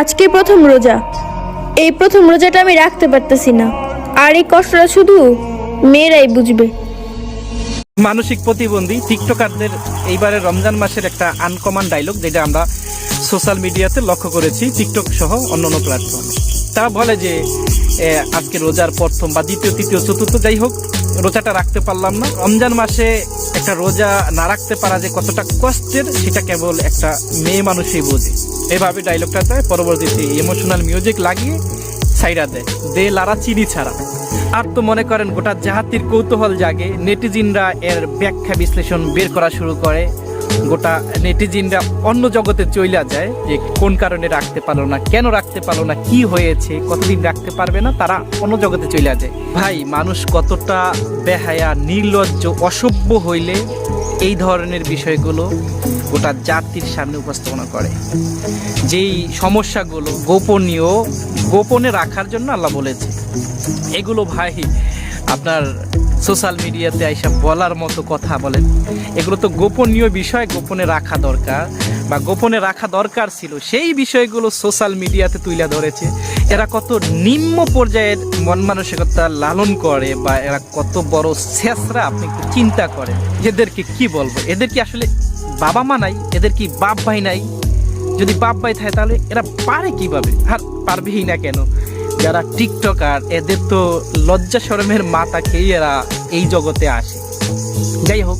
আজকে প্রথম রোজা। এই প্রথম রোজাটা আমি রাখতে পারতেছি না। আর এই কষ্টটা শুধু মেয়েরাই বুঝবে। মানসিক প্রতিবন্ধী, টিকটকারদের এইবারে রমজান মাসের একটা আনকমন ডায়লগ যেটা আমরা সোশ্যাল মিডিয়াতে লক্ষ্য করেছি টিকটক সহ অন্যান্য প্ল্যাটফর্মে তারা বলে যে আজকে রোজার প্রথম বা দ্বিতীয়, তৃতীয়, চতুর্থ যাই হোক রোজাটা রাখতে পারলাম না। রমজান মাসে একটা রোজা না রাখতে পারা যে কতটা কষ্টের, সেটা কেবল একটা মেয়ে মানুষই বোঝে। এভাবে ডায়লগটা দেয়, পরবর্তীতে ইমোশনাল মিউজিক লাগিয়ে সাইডা দেয়। দে লারা চিনি ছাড়া। আর তো মনে করেন গোটা জাহাতির কৌতূহল জাগে। নেটিজিনরা এর ব্যাখ্যা বিশ্লেষণ বের করা শুরু করে। গোটা নেটিজিনরা অন্য জগতে চইলা যায় যে কোন কারণে রাখতে পারল না, কেন রাখতে পারল না, কি হয়েছে, কতদিন রাখতে পারবে না, তারা অন্য জগতে চইলা যায়। ভাই, মানুষ কতটা বেহায়া, নির্লজ্জ, অসভ্য হইলে এই ধরনের বিষয়গুলো গোটা জাতির সামনে উপস্থাপনা করে। যেই সমস্যাগুলো গোপনীয়, গোপনে রাখার জন্য আল্লাহ বলেছে। এগুলো ভাই আপনার সোশ্যাল মিডিয়াতে আইসা বলার মতো কথা বলেন। এগুলো তো গোপনীয় বিষয়, গোপনে রাখা দরকার বা গোপনে রাখা দরকার ছিল। সেই বিষয়গুলো সোশ্যাল মিডিয়াতে তুলে ধরেছে। এরা কত নিম্ন পর্যায়ের মন মানসিকতা লালন করে বা এরা কত বড় শেষরা আপনি একটু চিন্তা করেন। এদেরকে কি বলব? এদের কি আসলে বাবা মা নাই? এদের কি বাপ ভাই নাই? যদি বাপ ভাই থাকে তাহলে এরা পারে কীভাবে? আর পারবেই না কেন? যারা টিকটকার, এদের তো লজ্জা শরমের খেয়ে এরা এই জগতে আসে। যাই হোক,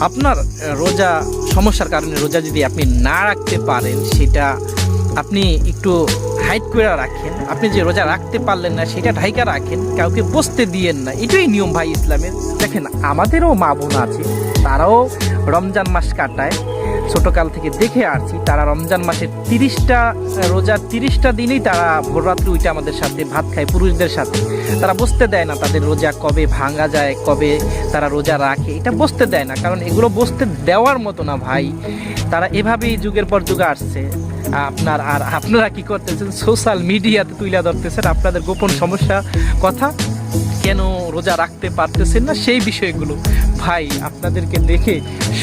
আপনার রোজা, সমস্যার কারণে রোজা যদি আপনি না রাখতে পারেন, সেটা আপনি একটু হাইট করে রাখেন। আপনি যে রোজা রাখতে পারলেন না, সেটা ঢাইকা রাখেন, কাউকে বসতে দিয়েন না। এটাই নিয়ম ভাই ইসলামের। দেখেন, আমাদেরও মা বোন আছে, তারাও রমজান মাস কাটায়। ছোটকাল থেকে দেখে আসছি। তারা রমজান মাসের তিরিশটা রোজার তিরিশটা দিনেই তারা ভোররাত্রি উঠে আমাদের সাথে ভাত খায় পুরুষদের সাথে। তারা বসতে দেয় না তাদের রোজা কবে ভাঙা যায়, কবে তারা রোজা রাখে, এটা বসতে দেয় না। কারণ এগুলো বসতে দেওয়ার মতো না ভাই। তারা এভাবেই যুগের পর যুগে আসছে। আপনার আর আপনারা কি করতেছেন? সোশ্যাল মিডিয়াতে তুলে ধরতেছেন। আপনাদের গোপন সমস্যা, কথা কেন রোজা রাখতে পারতেছেন না? সেই বিষয়গুলো। ভাই, আপনাদেরকে দেখে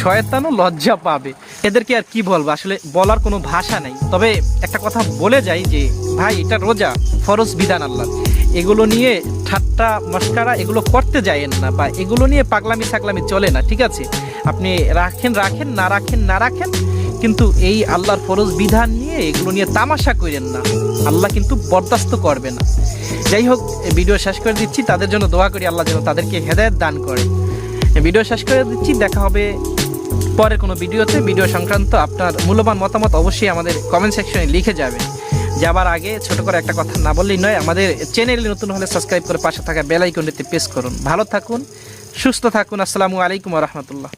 শয়তানও লজ্জা পাবে। এদেরকে আর কি বলব? আসলে বলার কোনো ভাষা নেই। তবে একটা কথা বলে যাই যে, ভাই, এটা রোজা, ফরজ বিধান আল্লাহ এগুলো নিয়ে ঠাট্টা, মস্কারা, এগুলো করতে যায়েন না বা এগুলো নিয়ে পাগলামি সাগলামি চলে না, ঠিক আছে? আপনি রাখেন রাখেন, না রাখেন না রাখেন কিন্তু এই আল্লাহর ফরজ বিধান নিয়ে এগুলো নিয়ে তামাশা করেন না। আল্লাহ কিন্তু বরদাস্ত করবে না। যাই হোক ভিডিও শেষ করে দিচ্ছি। তাদের জন্য দোয়া করি আল্লাহ যেন তাদেরকে হেদায়ত দান করে। ভিডিও শেষ করে দিচ্ছি। দেখা হবে পরের কোনো ভিডিওতে। ভিডিও সংক্রান্ত আপনার মূল্যবান মতামত অবশ্যই আমাদের কমেন্ট সেকশনে লিখে যাবে। যাবার আগে ছোট করে একটা কথা না বললেই নয়, আমাদের চ্যানেলে নতুন হলে সাবস্ক্রাইব করে পাশে থাকা বেল আইকনটিতে প্রেস করুন। ভালো থাকুন, সুস্থ থাকুন। আসসালামু আলাইকুম রহমতুল্লাহ।